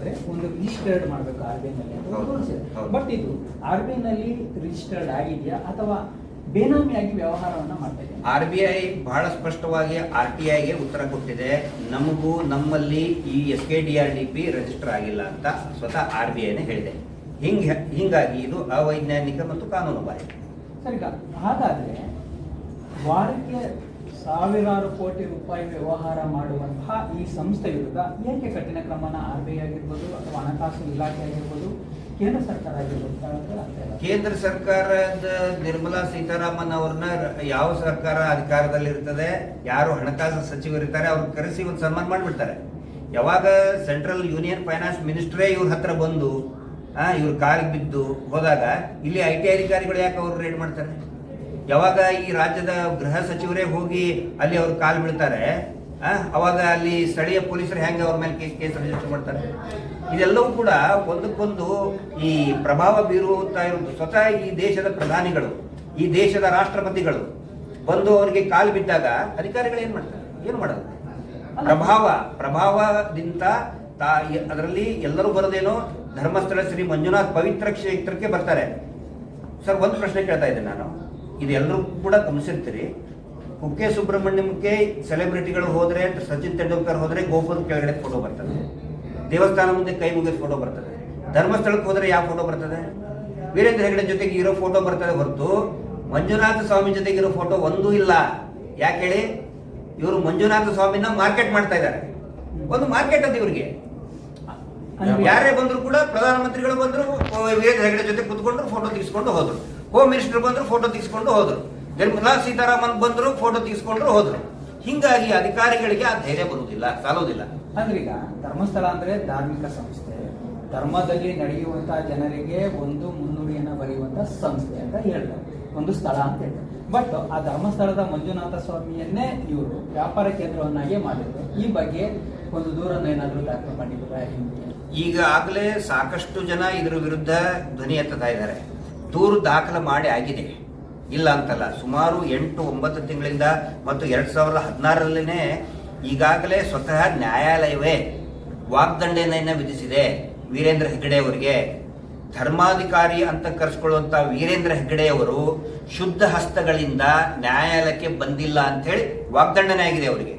ಮಾಡೋದಾದ್ರೆ ಒಂದು ರಿಜಿಸ್ಟರ್ಡ್ ಮಾಡಬೇಕು ಆರ್ ಬಿ ಐನಲ್ಲಿ ರೂಲ್ಸ್ ಇದೆ ಬಟ್ ಇದು ಆರ್ ಬಿ ಐನಲ್ಲಿ ನಲ್ಲಿ ರಿಜಿಸ್ಟರ್ಡ್ ಆಗಿದೆಯಾ ಅಥವಾ ಬೇನಾಮಿಯಾಗಿ ವ್ಯವಹಾರವನ್ನು ಮಾಡ್ತಾ ಇದೆ ಆರ್ ಬಿ ಐ ಬಹಳ ಸ್ಪಷ್ಟವಾಗಿ ಆರ್ ಟಿ ಐಗೆ ಉತ್ತರ ಕೊಟ್ಟಿದೆ. ನಮಗೂ ನಮ್ಮಲ್ಲಿ ಈ S K D R D P register ಆಗಿಲ್ಲ ಅಂತ ಸ್ವತಃ ಆರ್ ಬಿ ಐನೇ ಹೇಳಿದೆ. ಹಿಂಗೆ ಹಿಂಗಾಗಿ ಇದು ಅವೈಜ್ಞಾನಿಕ ಮತ್ತು ಕಾನೂನು ಬಾಹಿರ. ಸರಿ ಹಾಗಾದರೆ ಹಾಗಾದ್ರೆ ವಾರಕ್ಕೆ ಸಾವಿರಾರು ಕೋಟಿ ರೂಪಾಯಿ ವ್ಯವಹಾರ ಮಾಡುವಂತಹ ಈ ಸಂಸ್ಥೆ ವಿರುದ್ಧ ಏಕೆ ಕಠಿಣ ಕ್ರಮನ ಆರ್ ಬಿ ಐ ಆಗಿರ್ಬೋದು ಅಥವಾ ಹಣಕಾಸು ಇಲಾಖೆ ಆಗಿರ್ಬೋದು, ಕೇಂದ್ರ ಸರ್ಕಾರ ಆಗಿರ್ಬೋದು ಕೇಂದ್ರ ಸರ್ಕಾರದ ನಿರ್ಮಲಾ ಸೀತಾರಾಮನ್ ಅವ್ರನ್ನ ಯಾವ ಸರ್ಕಾರ ಅಧಿಕಾರದಲ್ಲಿ ಇರ್ತದೆ ಯಾರು ಹಣಕಾಸು ಸಚಿವರಿರ್ತಾರೆ ಅವ್ರನ್ನ ಕರೆಸಿ ಒಂದು ಸನ್ಮಾನ ಮಾಡಿಬಿಡ್ತಾರೆ. ಯಾವಾಗ ಸೆಂಟ್ರಲ್ ಯೂನಿಯನ್ ಫೈನಾನ್ಸ್ ಮಿನಿಸ್ಟ್ರೇ ಇವ್ರ ಹತ್ರ ಬಂದು ಇವ್ರು ಕಾಲಿಗೆ ಬಿದ್ದು ಹೋದಾಗ, ಇಲ್ಲಿ ಐ ಟಿ ಅಧಿಕಾರಿಗಳು ಯಾಕೆ ಅವ್ರು ರೇಡ್ ಮಾಡ್ತಾರೆ? ಯಾವಾಗ ಈ ರಾಜ್ಯದ ಗೃಹ ಸಚಿವರೇ ಹೋಗಿ ಅಲ್ಲಿ ಅವ್ರು ಕಾಲು ಬೀಳ್ತಾರೆ ಅವಾಗ ಅಲ್ಲಿ ಸ್ಥಳೀಯ ಪೊಲೀಸರು ಹೆಂಗೆ ಅವ್ರ ಮೇಲೆ ಕೇಸ್ ರಿಜಿಸ್ಟರ್ ಮಾಡ್ತಾರೆ? ಇದೆಲ್ಲವೂ ಕೂಡ ಒಂದಕ್ಕೊಂದು ಈ ಪ್ರಭಾವ ಬೀರುತ್ತಾ ಇರುವುದು. ಸ್ವತಃ ಈ ದೇಶದ ಪ್ರಧಾನಿಗಳು, ಈ ದೇಶದ ರಾಷ್ಟ್ರಪತಿಗಳು ಬಂದು ಅವರಿಗೆ ಕಾಲು ಬಿದ್ದಾಗ ಅಧಿಕಾರಿಗಳು ಏನು ಮಾಡ್ತಾರೆ? ಏನು ಮಾಡೋದು ಪ್ರಭಾವ, ಪ್ರಭಾವದಿಂದ ತಾ ಅದರಲ್ಲಿ ಎಲ್ಲರೂ ಬರೋದೇನೋ? ಧರ್ಮಸ್ಥಳ ಶ್ರೀ ಮಂಜುನಾಥ್ ಪವಿತ್ರ ಕ್ಷೇತ್ರಕ್ಕೆ ಬರ್ತಾರೆ. ಸರ್, ಒಂದು ಪ್ರಶ್ನೆ ಕೇಳ್ತಾ ಇದ್ದೀನಿ ನಾನು. ಇದೆಲ್ಲರೂ ಕೂಡ ಗಮನಿಸಿರ್ತೀರಿ. ಕುಕ್ಕೆ ಸುಬ್ರಹ್ಮಣ್ಯಂಗೆ ಸೆಲೆಬ್ರಿಟಿಗಳು ಹೋದ್ರೆ ಸಚಿನ್ ತೆಂಡೂಲ್ಕರ್ ಹೋದ್ರೆ ಗೋಪುರದ ಕೆಳಗಡೆ ಫೋಟೋ ಬರ್ತದೆ. ದೇವಸ್ಥಾನ ಮುಂದೆ ಕೈ ಮುಗಿದ ಫೋಟೋ ಬರ್ತದೆ. ಧರ್ಮಸ್ಥಳಕ್ಕೆ ಹೋದ್ರೆ ಯಾವ ಫೋಟೋ ಬರ್ತದೆ? ವೀರೇಂದ್ರ ಹೆಗಡೆ ಜೊತೆಗೆ ಇರೋ ಫೋಟೋ ಬರ್ತದೆ ಹೊರತು. ಮಂಜುನಾಥ ಸ್ವಾಮಿ ಜೊತೆಗೆ ಇರೋ ಫೋಟೋ ಒಂದೂ ಇಲ್ಲ. ಯಾಕೆ ಹೇಳಿ? ಇವರು ಮಂಜುನಾಥ ಸ್ವಾಮಿನ ಮಾರ್ಕೆಟ್ ಮಾಡ್ತಾ ಇದ್ದಾರೆ. ಒಂದು ಮಾರ್ಕೆಟ್ ಅದು ಇವರಿಗೆ. ಯಾರೇ ಬಂದ್ರು ಕೂಡ ಪ್ರಧಾನಮಂತ್ರಿಗಳು ಬಂದ್ರು ವೀರೇಂದ್ರ ಹೆಗಡೆ ಜೊತೆ ಕುತ್ಕೊಂಡ್ರು ಫೋಟೋ ತೆಗೆಸ್ಕೊಂಡು ಹೋದ್ರು. ಹೋಮ್ ಮಿನಿಸ್ಟರ್ ಬಂದರು ಫೋಟೋ ತೆಗೆಸ್ಕೊಂಡು ಹೋದರು. ನಿರ್ಮಲಾ ಸೀತಾರಾಮನ್ ಬಂದ್ರು ಫೋಟೋ ತೆಗೆಸ್ಕೊಂಡ್ರು ಹೋದರು. ಹಿಂಗಾಗಿ ಅಧಿಕಾರಿಗಳಿಗೆ ಆ ಧೈರ್ಯ ಬರುವುದಿಲ್ಲ ಸಾಲೋದಿಲ್ಲ ಅಂದ್ರೆ ಈಗ ಧರ್ಮಸ್ಥಳ ಅಂದ್ರೆ ಧಾರ್ಮಿಕ ಸಂಸ್ಥೆ. ಧರ್ಮದಲ್ಲಿ ನಡೆಯುವಂತಹ ಜನರಿಗೆ ಒಂದು ಮುನ್ನುಡಿಯನ್ನು ಬರೆಯುವಂತ ಸಂಸ್ಥೆ ಅಂತ ಹೇಳ್ತಾರೆ. ಒಂದು ಸ್ಥಳ ಅಂತ ಹೇಳ್ತಾರೆ. ಬಟ್ ಆ ಧರ್ಮಸ್ಥಳದ ಮಂಜುನಾಥ ಸ್ವಾಮಿಯನ್ನೇ ಇವರು ವ್ಯಾಪಾರ ಕೇಂದ್ರವನ್ನಾಗಿ ಮಾಡಿದ್ರು. ಈ ಬಗ್ಗೆ ಒಂದು ದೂರನ್ನ ಏನಾದರೂ ದಾಖಲೆ ಈಗ ಆಗಲೇ ಸಾಕಷ್ಟು ಜನ ಇದರ ವಿರುದ್ಧ ಧ್ವನಿ ಎತ್ತುತ್ತಾ ಇದ್ದಾರೆ. ದೂರು ದಾಖಲು ಮಾಡಿ ಆಗಿದೆ. ಇಲ್ಲ ಅಂತಲ್ಲ, ಸುಮಾರು ಎಂಟು, ಒಂಬತ್ತು ತಿಂಗಳಿಂದ ಮತ್ತು ಎರಡು ಸಾವಿರದ ಹದಿನಾರರಲ್ಲಿನೇ ಈಗಾಗಲೇ ಸ್ವತಃ ನ್ಯಾಯಾಲಯವೇ ವಾಗ್ದಂಡನೆಯನ್ನು ವಿಧಿಸಿದೆ ವೀರೇಂದ್ರ ಹೆಗ್ಗಡೆಯವರಿಗೆ ಧರ್ಮಾಧಿಕಾರಿ ಅಂತ ಕರೆಸ್ಕೊಳ್ಳುವಂತ ವೀರೇಂದ್ರ ಹೆಗ್ಗಡೆಯವರು ಶುದ್ಧ ಹಸ್ತಗಳಿಂದ ನ್ಯಾಯಾಲಯಕ್ಕೆ ಬಂದಿಲ್ಲ ಅಂತ ಹೇಳಿ ವಾಗ್ದಂಡನೆ ಆಗಿದೆ ಅವರಿಗೆ.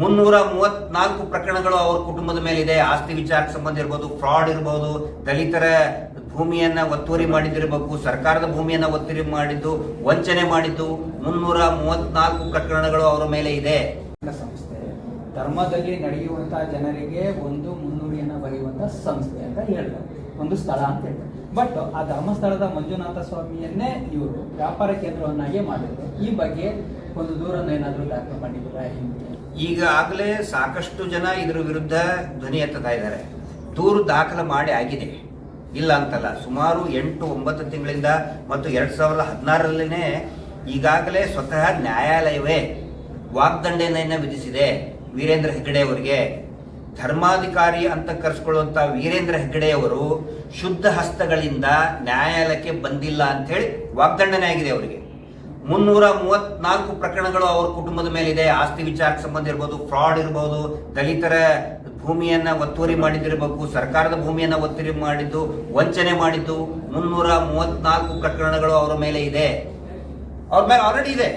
ಮುನ್ನೂರ ಮೂವತ್ನಾಲ್ಕು ಪ್ರಕರಣಗಳು ಅವ್ರ ಕುಟುಂಬದ ಮೇಲೆ ಇದೆ ಆಸ್ತಿ ವಿಚಾರಕ್ಕೆ ಸಂಬಂಧ ಇರ್ಬೋದು ಫ್ರಾಡ್ ಇರ್ಬೋದು, ದಲಿತರ ಭೂಮಿಯನ್ನ ಒತ್ತುವರಿ ಮಾಡಿದಿರಬೇಕು ಸರ್ಕಾರದ ಭೂಮಿಯನ್ನ ಒತ್ತುವರಿ ಮಾಡಿದ್ದು, ವಂಚನೆ ಮಾಡಿದ್ದು ಮುನ್ನೂರ ಮೂವತ್ನಾಲ್ಕು ಪ್ರಕರಣಗಳು ಅವರ ಮೇಲೆ ಇದೆ. ಸಂಸ್ಥೆ, ಧರ್ಮದಲ್ಲಿ ನಡೆಯುವಂತಹ ಜನರಿಗೆ ಒಂದು ಮುನ್ನುಡಿಯನ್ನ ಬರೆಯುವಂತಹ ಸಂಸ್ಥೆ ಅಂತ ಹೇಳ್ತಾರೆ. ಒಂದು ಸ್ಥಳ ಅಂತ ಹೇಳ್ತಾರೆ. ಬಟ್ ಆ ಧರ್ಮಸ್ಥಳದ ಮಂಜುನಾಥ ಸ್ವಾಮಿಯನ್ನೇ ಇವರು ವ್ಯಾಪಾರ ಕೇಂದ್ರವನ್ನಾಗಿ ಮಾಡಿದ್ರು. ಈ ಬಗ್ಗೆ ಒಂದು ದೂರನ್ನು ಏನಾದರೂ ದಾಖಲೆ ಮಾಡಿದ್ರ ಈಗಾಗಲೇ ಸಾಕಷ್ಟು ಜನ ಇದರ ವಿರುದ್ಧ ಧ್ವನಿ ಎತ್ತತಾ ಇದ್ದಾರೆ. ದೂರು ದಾಖಲು ಮಾಡಿ ಆಗಿದೆ. ಇಲ್ಲ ಅಂತಲ್ಲ, ಸುಮಾರು ಎಂಟು, ಒಂಬತ್ತು ತಿಂಗಳಿಂದ ಮತ್ತು ಎರಡ್ ಸಾವಿರದ ಹದಿನಾರರಲ್ಲೇ ಈಗಾಗಲೇ ಸ್ವತಃ ನ್ಯಾಯಾಲಯವೇ ವಾಗ್ದಂಡನೆಯನ್ನು ವಿಧಿಸಿದೆ. ವೀರೇಂದ್ರ ಹೆಗ್ಗಡೆಯವರಿಗೆ ಧರ್ಮಾಧಿಕಾರಿ ಅಂತ ಕರೆಸ್ಕೊಳ್ಳುವಂತ ವೀರೇಂದ್ರ ಹೆಗ್ಗಡೆಯವರು ಶುದ್ಧ ಹಸ್ತಗಳಿಂದ ನ್ಯಾಯಾಲಯಕ್ಕೆ ಬಂದಿಲ್ಲ ಅಂತ ಹೇಳಿ ವಾಗ್ದಂಡನೆ ಆಗಿದೆ ಅವರಿಗೆ. ಮುನ್ನೂರ ಮೂವತ್ನಾಲ್ಕು ಪ್ರಕರಣಗಳು ಅವ್ರ ಕುಟುಂಬದ ಮೇಲೆ ಇದೆ ಆಸ್ತಿ ವಿಚಾರಕ್ಕೆ ಸಂಬಂಧ ಇರ್ಬೋದು ಫ್ರಾಡ್ ಇರ್ಬೋದು ದಲಿತರ ಭೂಮಿಯನ್ನ ಒತ್ತುವರಿ ಮಾಡಿದಿರಬೇಕು ಸರ್ಕಾರದ ಭೂಮಿಯನ್ನ ಒತ್ತುವರಿ ಮಾಡಿದ್ದು ವಂಚನೆ ಮಾಡಿದ್ದು ಮುನ್ನೂರ ಮೂವತ್ನಾಲ್ಕು ಪ್ರಕರಣಗಳು ಅವರ ಮೇಲೆ ಇದೆ. ಅವ್ರ ಮೇಲೆ ಆಲ್ರೆಡಿ ಇದೆ.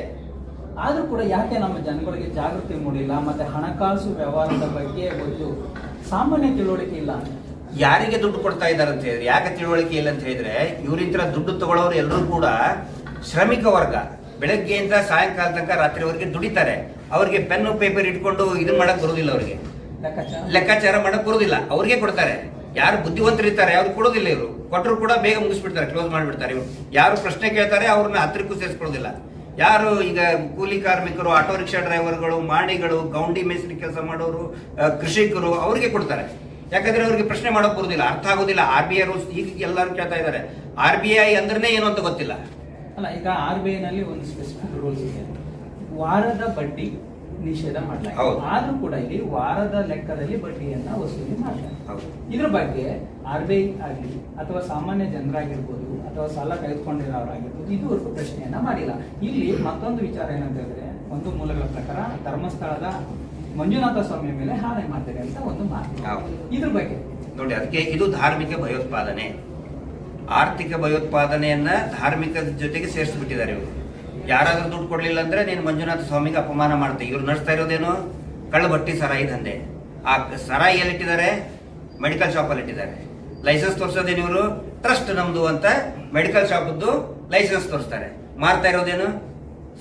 ಆದ್ರೂ ಕೂಡ ಯಾಕೆ ನಮ್ಮ ಜನಗಳಿಗೆ ಜಾಗೃತಿ ಮೂಡಿಲ್ಲ ಮತ್ತೆ ಹಣಕಾಸು ವ್ಯವಹಾರದ ಬಗ್ಗೆ ಒಂದು ಸಾಮಾನ್ಯ ತಿಳುವಳಿಕೆ ಇಲ್ಲ? ಯಾರಿಗೆ ದುಡ್ಡು ಕೊಡ್ತಾ ಇದ್ದಾರೆ ಅಂತ ಹೇಳಿದ್ರೆ ಯಾಕೆ ತಿಳುವಳಿಕೆ ಇಲ್ಲ ಅಂತ ಹೇಳಿದ್ರೆ ಇವರಿಂತ್ರ ದುಡ್ಡು ತಗೊಳ್ಳೋರು ಎಲ್ಲರೂ ಕೂಡ ಶ್ರಮಿಕ ವರ್ಗ. ಬೆಳಗ್ಗೆಯಿಂದ ಸಾಯಂಕಾಲ ತನಕ ರಾತ್ರಿವರೆಗೆ ದುಡಿತಾರೆ. ಅವರಿಗೆ ಪೆನ್ನು ಪೇಪರ್ ಇಟ್ಕೊಂಡು ಇದನ್ನ ಮಾಡಕ್ ಬರುದಿಲ್ಲ ಅವರಿಗೆ. ಲೆಕ್ಕಾಚಾರ? ಮಾಡಕ್ ಬರುದಿಲ್ಲ. ಅವ್ರಿಗೆ ಕೊಡ್ತಾರೆ. ಯಾರು ಬುದ್ಧಿವಂತರಿರ್ತಾರೆ ಅವ್ರು ಕೊಡೋದಿಲ್ಲ ಇವರು. ಕೊಟ್ಟರು ಕೂಡ ಬೇಗ ಮುಗಿಸ್ಬಿಡ್ತಾರೆ ಕ್ಲೋಸ್ ಮಾಡಿಬಿಡ್ತಾರೆ ಇವರು. ಯಾರು ಪ್ರಶ್ನೆ ಕೇಳ್ತಾರೆ ಅವ್ರನ್ನ ಹತ್ತಿರಕ್ಕೂ ಸೇರಿಸ್ಕೊಳ್ಳೋದಿಲ್ಲ. ಯಾರು ಈಗ ಕೂಲಿ ಕಾರ್ಮಿಕರು ಆಟೋ ರಿಕ್ಷಾ ಡ್ರೈವರ್ಗಳು ಮಾಡಿಗಳು ಗೌಂಡಿ ಮೇಸ್ತ್ರಿ ಕೆಲಸ ಮಾಡೋರು ಕೃಷಿಕರು ಅವ್ರಿಗೆ ಕೊಡ್ತಾರೆ. ಯಾಕಂದ್ರೆ ಅವ್ರಿಗೆ ಪ್ರಶ್ನೆ ಮಾಡೋಕೆ ಬರುದಿಲ್ಲ. ಅರ್ಥ ಆಗೋದಿಲ್ಲ. ಆರ್ ಬಿ ಐ ರೂಲ್ಸ್ ಈಗ ಎಲ್ಲರೂ ಕೇಳ್ತಾ ಇದ್ದಾರೆ. ಆರ್ ಬಿ ಐ ಅಂದ್ರೆ ಏನು ಅಂತ ಗೊತ್ತಿಲ್ಲ. ಅಲ್ಲ ಈಗ ಆರ್ ಬಿ ಐ ನಲ್ಲಿ ಒಂದು ಸ್ಪೆಸಿಫಿಕ್ ರೂಲ್ಸ್ ಇದೆ. ವಾರದ ಬಡ್ಡಿ ನಿಷೇಧ. ಮಾಡಲಾಗಿದೆ. ಆದ್ರೂ ಕೂಡ ಇಲ್ಲಿ ವಾರದ ಲೆಕ್ಕದಲ್ಲಿ ಬಡ್ಡಿಯನ್ನ ವಸೂಲಿ ಮಾಡಲಾಗಿದೆ. ಇದ್ರ ಬಗ್ಗೆ ಆರ್ ಬಿ ಐ ಆಗಲಿ ಅಥವಾ ಸಾಮಾನ್ಯ ಜನರಾಗಿರ್ಬೋದು ಅಥವಾ ಸಾಲ ತೆಗೆದುಕೊಂಡಿರೋರಾಗಿರ್ಬೋದು ಇದುವರೆಗೂ ಪ್ರಶ್ನೆಯನ್ನ ಮಾಡಿಲ್ಲ. ಇಲ್ಲಿ ಮತ್ತೊಂದು ವಿಚಾರ ಏನಂತ ಹೇಳಿದ್ರೆ ಒಂದು ಮೂಲಗಳ ಪ್ರಕಾರ ಧರ್ಮಸ್ಥಳದ ಮಂಜುನಾಥ ಸ್ವಾಮಿಯ ಮೇಲೆ ಹಾನಿ ಮಾಡ್ತಾರೆ ಅಂತ ಒಂದು ಮಾತು. ಇದ್ರ ಬಗ್ಗೆ. ನೋಡಿ ಅದಕ್ಕೆ ಇದು ಧಾರ್ಮಿಕ ಭಯೋತ್ಪಾದನೆ. ಆರ್ಥಿಕ ಭಯೋತ್ಪಾದನೆಯನ್ನ ಧಾರ್ಮಿಕ ಜೊತೆಗೆ ಸೇರಿಸ್ಬಿಟ್ಟಿದ್ದಾರೆ ಇವರು. ಯಾರಾದರೂ ದುಡ್ಡು ಕೊಡ್ಲಿಲ್ಲ ಅಂದ್ರೆ ನೀನು ಮಂಜುನಾಥ ಸ್ವಾಮಿಗೆ ಅಪಮಾನ ಮಾಡ್ತೆ ಇವ್ರು ನಡೆಸ್ತಾ ಇರೋದೇನು? ಕಳ್ಳಬಟ್ಟಿ ಸರಾಯಿ ದಂಧೆ. ಆ ಸರಾಯಿ ಎಲ್ಲಿಟ್ಟಿದ್ದಾರೆ ಮೆಡಿಕಲ್ ಶಾಪಲ್ಲಿ ಇಟ್ಟಿದ್ದಾರೆ ಲೈಸೆನ್ಸ್ ತೋರಿಸೋದೇನು ಇವರು? ಟ್ರಸ್ಟ್ ನಮ್ದು ಅಂತ ಮೆಡಿಕಲ್ ಶಾಪದ್ದು ಲೈಸೆನ್ಸ್ ತೋರಿಸ್ತಾರೆ. ಮಾರ್ತಾ ಇರೋದೇನು?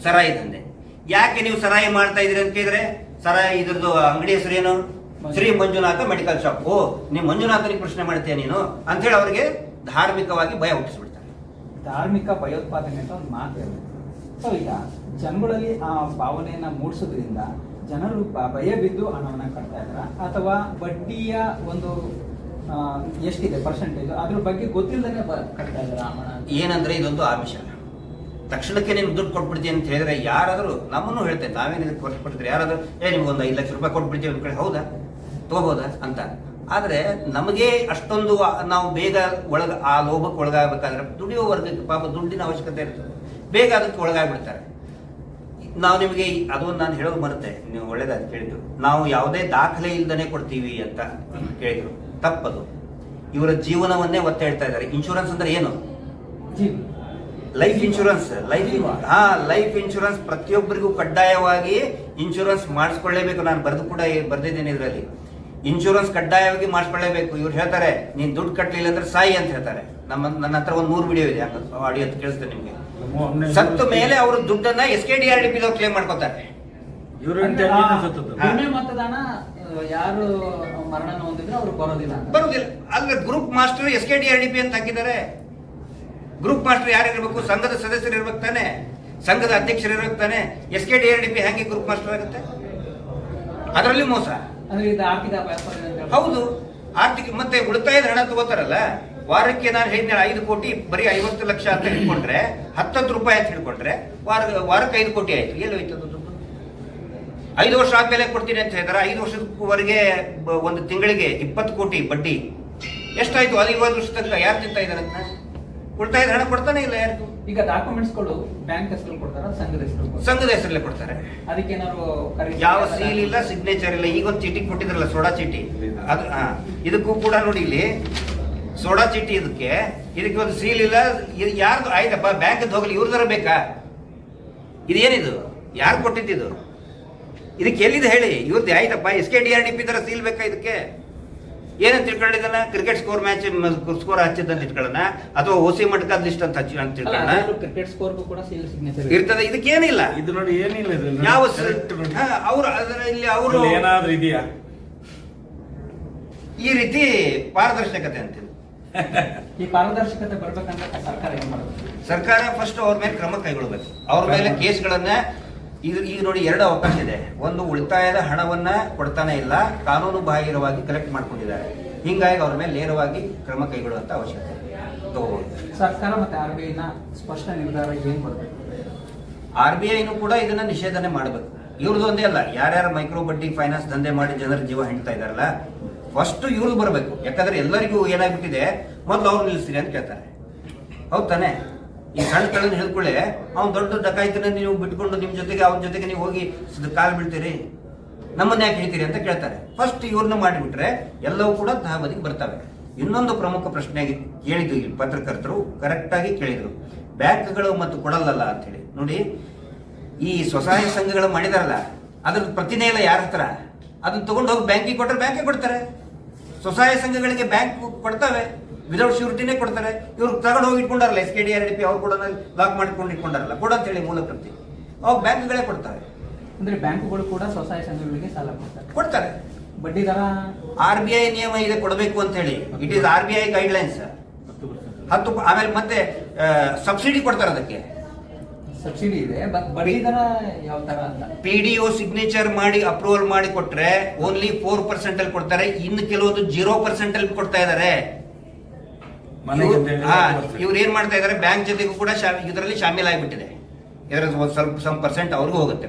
ಸರಾಯಿ ದಂಧೆ. ಯಾಕೆ ನೀವು ಸರಾಯಿ ಮಾಡ್ತಾ ಇದ್ರಿ ಅಂತ ಕೇಳಿದ್ರೆ, ಸರಾಯಿ ಇದ್ರದ್ದು ಅಂಗಡಿ ಹೆಸರೇನು ಶ್ರೀ ಮಂಜುನಾಥ ಮೆಡಿಕಲ್ ಶಾಪ್. ಓ ನೀವು ಮಂಜುನಾಥನಿಗೆ ಪ್ರಶ್ನೆ ಮಾಡ್ತೀಯ ನೀನು? ಅಂತ ಹೇಳಿ ಅವರಿಗೆ ಧಾರ್ಮಿಕವಾಗಿ ಭಯ ಹುಟ್ಟಿಸ್ಬಿಡ್ತಾರೆ. ಧಾರ್ಮಿಕ ಭಯೋತ್ಪಾದನೆ ಅಂತ ಒಂದು ಮಾತು ಇದೆ. ಸೊ ಈಗ ಜನಗಳಲ್ಲಿ ಆ ಭಾವನೆಯನ್ನ ಮೂಡಿಸೋದ್ರಿಂದ ಜನರು ಭಯ ಬಿದ್ದು ಹಣವನ್ನು ಕಟ್ತಾ ಇದ್ದಾರೆ? ಅಥವಾ ಬಡ್ಡಿಯ ಒಂದು ಎಷ್ಟಿದೆ ಪರ್ಸೆಂಟೇಜ್ ಅದ್ರ ಬಗ್ಗೆ ಗೊತ್ತಿಲ್ಲದೇ ಕಟ್ತಾ ಇದ್ದಾರೆ ಹಣ? ಏನಂದ್ರೆ ಇದೊಂದು ಆಮಿಷ. ತಕ್ಷಣಕ್ಕೆ ನೀನು ದುಡ್ಡು ಕೊಟ್ಬಿಡ್ತೀನಿ ಅಂತ ಹೇಳಿದ್ರೆ ಯಾರಾದರೂ ನಮ್ಮನ್ನು ಹೇಳ್ತೇವೆ ನಾವೇನು ಇದಕ್ಕೆ ಕೊಟ್ಬಿಡ್ತೀರಿ ಯಾರಾದರೂ ಏ ನಿಮ್ಗೆ ಒಂದು ಐದು ಲಕ್ಷ ರೂಪಾಯಿ ಕೊಟ್ಬಿಡ್ತೀವಿ ಅಂತ ಕಡೆ ಹೌದಾ? ತಗೋಬೋದಾ ಅಂತ. ಆದರೆ ನಮಗೆ ಅಷ್ಟೊಂದು ನಾವು ಬೇಗ ಒಳಗ ಆ ಲೋಭಕ್ಕೆ ಒಳಗಾಗಬೇಕಾದ್ರೆ ದುಡಿಯೋ ವರ್ಗಕ್ಕೆ ಪಾಪ ದುಡ್ಡಿನ ಅವಶ್ಯಕತೆ ಇರ್ತದೆ. ಬೇಗ ಅದಕ್ಕೆ ಒಳಗಾಗ್ಬಿಡ್ತಾರೆ. ನಾವು ನಿಮಗೆ ಅದೊಂದು ಅದು ನಾನು ಹೇಳೋದು ಬರುತ್ತೆ ನೀವು ಒಳ್ಳೇದಾಗಿ ಕೇಳಿದ್ರು. ನಾವು ಯಾವುದೇ ದಾಖಲೆ ಇಲ್ದನೆ ಕೊಡ್ತೀವಿ ಅಂತ ಕೇಳಿದ್ರು. ತಪ್ಪದು. ಇವರ ಜೀವನವನ್ನೇ ಒತ್ತೆ ಹೇಳ್ತಾ ಇದ್ದಾರೆ. ಇನ್ಶೂರೆನ್ಸ್ ಅಂದ್ರೆ ಏನು? Life insurance life. ಹಾ ಲೈಫ್ ಇನ್ಶೂರೆನ್ಸ್ ಪ್ರತಿಯೊಬ್ಬರಿಗೂ ಕಡ್ಡಾಯವಾಗಿ ಇನ್ಶೂರೆನ್ಸ್ ಮಾಡಿಸ್ಕೊಳ್ಳೇಬೇಕು. ನಾನು ಬರೆದು ಕೂಡ ಬರೆದಿದ್ದೇನೆ ಇದರಲ್ಲಿ. ಇನ್ಶೂರೆನ್ಸ್ ಕಡ್ಡಾಯವಾಗಿ ಮಾಡಿಸ್ಕೊಳ್ಳೇಬೇಕು. ಇವ್ರು ಹೇಳ್ತಾರೆ ನೀನ್ ದುಡ್ಡು ಕಟ್ಟಲಿಲ್ಲ ಅಂದ್ರೆ ಸಾಯಿ ಅಂತ ಹೇಳ್ತಾರೆ. ನಮ್ಮ ನನ್ನ ಹತ್ರ ಒಂದು ಮೂರು ವಿಡಿಯೋ ಇದೆ ಆಡಿಯೋ ಕೇಳಿಸ್ತೇನೆ ನಿಮ್ಗೆ. ಸತ್ತ ಮೇಲೆ ಅವರು ದುಡ್ಡನ್ನ S K D R D P claim ಮಾಡ್ಕೋತಾರೆ. ಅಂದ್ರೆ ಯಾರು ಮರಣ ಹೊಂದಿದ್ರೆ ಅವ್ರು ಬರೋದಿಲ್ಲ. ಬರೋದಿಲ್ಲ. ಬರುದಿಲ್ಲ group master S K D R D P ಅಂತ ಹಾಕಿದ್ದಾರೆ. ಗ್ರೂಪ್ ಮಾಸ್ಟರ್ ಯಾರು ಇರಬೇಕು? ಸಂಘದ ಸದಸ್ಯರು ಇರ್ಬೇಕು ತಾನೆ. ಸಂಘದ ಅಧ್ಯಕ್ಷರು ಇರ್ಬೇಕು ತಾನೆ. S K D R D P ಹೆಂಗೆ ಗ್ರೂಪ್ ಮಾಸ್ಟರ್ ಆಗುತ್ತೆ? ಅದರಲ್ಲಿ ಮೋಸ. ಹೌದು. ಆರ್ಥಿಕ ಮತ್ತೆ ಉಳಿತಾಯದ ಹಣ ತಗೋತಾರಲ್ಲ? ವಾರಕ್ಕೆ ನಾನು ಹೇಳಿದ್ದೆ ಐದು ಕೋಟಿ, ಬರೀ ಐವತ್ತು ಲಕ್ಷ ಅಂತ ಹಿಡ್ಕೊಂಡ್ರೆ ಹತ್ತತ್ತು ರೂಪಾಯಿ ಅಂತ ಹಿಡ್ಕೊಂಡ್ರೆ ವಾರ ವಾರಕ್ಕೆ ಐದು ಕೋಟಿ ಆಯ್ತು. ಎಲ್ಲಿ ಹೋಯ್ತು ಐದು ವರ್ಷ ಆದ್ಮೇಲೆ ಕೊಡ್ತೀನಿ ಅಂತ ಹೇಳ್ತಾರೆ ಐದು ವರ್ಷದವರೆಗೆ ಒಂದು ತಿಂಗಳಿಗೆ ಇಪ್ಪತ್ತು ಕೋಟಿ ಬಡ್ಡಿ. ಎಷ್ಟಾಯ್ತು? ಅದು ಐವತ್ತು ವರ್ಷ ತನಕ ಯಾರು ಇದ್ದಾರೆ ಇದಾರೆ ಅಂತ ಉಳಿತಾಯದ ಹಣ ಕೊಡ್ತಾನೆ ಇಲ್ಲ ಯಾರಿಗೂ? ಈಗ ಡಾಕ್ಯುಮೆಂಟ್ಸ್ಗಳು ಬ್ಯಾಂಕ್ ಹೆಸರು ಕೊಡ್ತಾರ ಸಂಘದ ಹೆಸರು ಸಂಘದ ಹೆಸರಲ್ಲೇ ಕೊಡ್ತಾರೆ. ಅದಕ್ಕೆ ಏನಾದ್ರು ಯಾವ ಸೀಲ್ ಇಲ್ಲ ಸಿಗ್ನೇಚರ್ ಇಲ್ಲ. ಈಗ ಒಂದು ಚೀಟಿ ಕೊಟ್ಟಿದ್ರಲ್ಲ ಸೋಡಾ ಚೀಟಿ. ಅದು ಇದಕ್ಕೂ ಕೂಡ ನೋಡಿ ಇಲ್ಲಿ ಸೋಡಾ ಚೀಟಿ ಇದಕ್ಕೆ ಇದಕ್ಕೆ ಒಂದು ಸೀಲ್ ಇಲ್ಲ. ಇದು ಯಾರ್ದು ಆಯ್ತಪ್ಪ ಬ್ಯಾಂಕ್ ಹೋಗ್ಲಿ ಇವ್ರದರ ಬೇಕಾ? ಇದೇನಿದು? ಯಾರು ಕೊಟ್ಟಿದ್ದು ಇದಕ್ಕೆ ಎಲ್ಲಿದೆ ಹೇಳಿ? ಇವ್ರದ್ದು ಆಯ್ತಪ್ಪ S K D R D P ತರ ಸೀಲ್ ಬೇಕಾ ಇದಕ್ಕೆ? ಏನಂತ ತಿಳ್ಕೊಂಡಿದ್ದಾನ ಕ್ರಿಕೆಟ್ ಸ್ಕೋರ್ ಮ್ಯಾಚ್ ಸ್ಕೋರ್ ಹಚ್ಚಿದ್ದಂತ ಇಟ್ಕೊಳ್ಳೋಣ? ಅಥವಾ ಓಸಿ ಮಟ್ಕದ ಲಿಸ್ಟ್ ಅಂತ ಹಚ್ಚಿ ಅಂತ ತಿಳ್ಕೊಳ್ಳೋಣ? ಕ್ರಿಕೆಟ್ ಸ್ಕೋರ್ ಕೂಡ ಸೀಲ್ ಸಿಗ್ನೇಚರ್ ಇರ್ತದೆ. ಇದಕ್ಕೇನಿಲ್ಲ. ಇದು ನೋಡಿ ಏನಿಲ್ಲ. ಯಾವ. ಅವರು ಅದರಲ್ಲಿ ಅವರು ಏನಾದ್ರೂ ಇದೆಯಾ? ಈ ರೀತಿ ಪಾರದರ್ಶಕತೆ ಅಂತಿದೆ ಈ ಪಾರದರ್ಶಕತೆ ಬರ್ಬೇಕಂದ್ರೆ ಸರ್ಕಾರ ಏನ್ ಮಾಡಬೇಕು ಸರ್ಕಾರ ಫಸ್ಟ್ ಅವ್ರ ಮೇಲೆ ಕ್ರಮ ಕೈಗೊಳ್ಳಬೇಕು ಅವ್ರ ಮೇಲೆ ಕೇಸ್ಗಳನ್ನ ಈಗ ಈಗ ನೋಡಿ ಎರಡು ಅವಕಾಶ ಇದೆ. ಒಂದು ಉಳಿತಾಯದ ಹಣವನ್ನ ಕೊಡ್ತಾನೆ ಇಲ್ಲ ಕಾನೂನು ಬಾಹಿರವಾಗಿ ಕಲೆಕ್ಟ್ ಮಾಡ್ಕೊಂಡಿದ್ದಾರೆ. ಹಿಂಗಾಗಿ ಅವ್ರ ಮೇಲೆ ನೇರವಾಗಿ ಕ್ರಮ ಕೈಗೊಳ್ಳುವಂತ ಅವಶ್ಯಕತೆ ಸರ್ಕಾರ ಮತ್ತೆ ಆರ್ ಬಿ ಐನ ಸ್ಪಷ್ಟ ನಿರ್ಧಾರ ಏನು ಬರಬೇಕು ಆರ್ ಬಿ ಐನು ಕೂಡ ಇದನ್ನ ನಿಷೇಧನೆ ಮಾಡಬೇಕು. ಇವ್ರದ್ದು ಒಂದೇ ಅಲ್ಲ ಯಾರ್ಯಾರು ಮೈಕ್ರೋ ಬಡ್ಡಿ ಫೈನಾನ್ಸ್ ದಂಧೆ ಮಾಡಿ ಜನರ ಜೀವ ಹೆಣ್ತಾ ಇದಾರಲ್ಲ ಫಸ್ಟ್ ಇವ್ರದ್ದು ಬರಬೇಕು. ಯಾಕಂದ್ರೆ ಎಲ್ಲರಿಗೂ ಏನಾಗ್ಬಿಟ್ಟಿದೆ ಮೊದಲು ಅವ್ರು ನಿಲ್ಲಿಸ್ತೀರಿ ಅಂತ ಕೇಳ್ತಾರೆ. ಹೌದ್ ತಾನೆ? ಈ ಸಣ್ಣ ಕಳ್ಳನ ಹಿಡ್ಕೊಳ್ಳೆ ಅವ್ನು ದೊಡ್ಡ ಡಕಾಯ್ತನ ನೀವು ಬಿಟ್ಕೊಂಡು ನಿಮ್ಮ ಜೊತೆಗೆ, ಅವನ ಜೊತೆಗೆ ನೀವು ಹೋಗಿ ಕಾಲು ಬೀಳ್ತೀರಿ? ನಮ್ಮನ್ನ ಯಾಕೆ ಹೇಳ್ತೀರಿ ಅಂತ ಕೇಳ್ತಾರೆ. ಫಸ್ಟ್ ಇವ್ರನ್ನ ಮಾಡಿಬಿಟ್ರೆ ಎಲ್ಲವೂ ಕೂಡ ತಹಬದಿಗೆ ಬರ್ತವೆ. ಇನ್ನೊಂದು ಪ್ರಮುಖ ಪ್ರಶ್ನೆ ಕೇಳಿದ್ರು ಇಲ್ಲಿ ಪತ್ರಕರ್ತರು ಕರೆಕ್ಟಾಗಿ ಕೇಳಿದರು ಕೇಳಿದ್ರು. ಬ್ಯಾಂಕ್ಗಳು ಮತ್ತು ಕೊಡಲ್ಲಲ್ಲ ಅಂತ ಹೇಳಿ. ನೋಡಿ, ಈ ಸ್ವಸಹಾಯ ಸಂಘಗಳು ಮಾಡಿದಾರಲ್ಲ, ಅದ್ರ ಪ್ರತಿನೇ ಇಲ್ಲ ಯಾರ ಹತ್ರ? ಅದನ್ನ ತಗೊಂಡು ಹೋಗಿ ಬ್ಯಾಂಕಿಗೆ ಕೊಟ್ಟರೆ ಬ್ಯಾಂಕಿಗೆ ಕೊಡ್ತಾರೆ. ಸ್ವಸಹಾಯ ಸಂಘಗಳಿಗೆ ಬ್ಯಾಂಕ್ ಕೊಡ್ತವೆ. ವಿದೌಟ್ ಶ್ಯೂರಿಟಿನೇ ಕೊಡ್ತಾರೆ. ಇವ್ರು ತಗೊಂಡು ಹೋಗಿ ಇಟ್ಕೊಂಡಾರಲ್ಲ S K D R D P ಅವ್ರು ಕೂಡ ಲಾಕ್ ಮಾಡಿಕೊಂಡು ಇಟ್ಕೊಂಡಾರಲ್ಲ. ಕೊಡ ಅಂತ ಹೇಳಿ ಮೂಲ ಪ್ರತಿ ಅವಾಗ ಬ್ಯಾಂಕ್ಗಳೇ ಕೊಡ್ತಾರೆ. ಅಂದ್ರೆ ಬ್ಯಾಂಕುಗಳು ಕೂಡ ಸ್ವಸಹಾಯ ಸಂಘಗಳಿಗೆ ಸಾಲ ಕೊಡ್ತಾರೆ. ಕೊಡ್ತಾರೆ. ಬಡ್ಡಿ ದರ ಆರ್ ಬಿ ಐ ನಿಯಮ ಇದೆ ಕೊಡಬೇಕು ಅಂತ ಹೇಳಿ. It is R B I guidelines. ಹತ್ತು ಆಮೇಲೆ ಮತ್ತೆ ಸಬ್ಸಿಡಿ ಕೊಡ್ತಾರೆ ಅದಕ್ಕೆ. ಸಬ್ಸಿಡಿ ಇದೆ ಬಟ್ ಬಡ್ಡಿ ದರ ಯಾವ ತರ ಅಂತ? ಪಿ ಡಿ ಒ ಸಿಗ್ನೇಚರ್ ಮಾಡಿ ಅಪ್ರೂವಲ್ ಮಾಡಿ ಕೊಟ್ರೆ ಓನ್ಲಿ ಫೋರ್ ಪರ್ಸೆಂಟ್ ಅಲ್ಲಿ ಕೊಡ್ತಾರೆ ಇನ್ನು ಕೆಲವೊಂದು ಜೀರೋ ಪರ್ಸೆಂಟ್ ಅಲ್ಲಿ ಕೊಡ್ತಾ ಇದ್ದಾರೆ ಮನೆಗೆ ಅಂತ ಹೇಳಿ ಹತ್ತು percent. ಇವ್ರು ಏನ್ ಮಾಡ್ತಾ ಇದಾರೆ ಬ್ಯಾಂಕ್ ಜೊತೆಗೂ ಕೂಡ ಇದರಲ್ಲಿ ಶಾಮೀಲ್ ಆಗಿಬಿಟ್ಟಿದೆ. ಇದರ ಸ್ವಲ್ಪ ಸಮ್ ಪರ್ಸೆಂಟ್ ಅವ್ರಿಗೂ ಹೋಗುತ್ತೆ.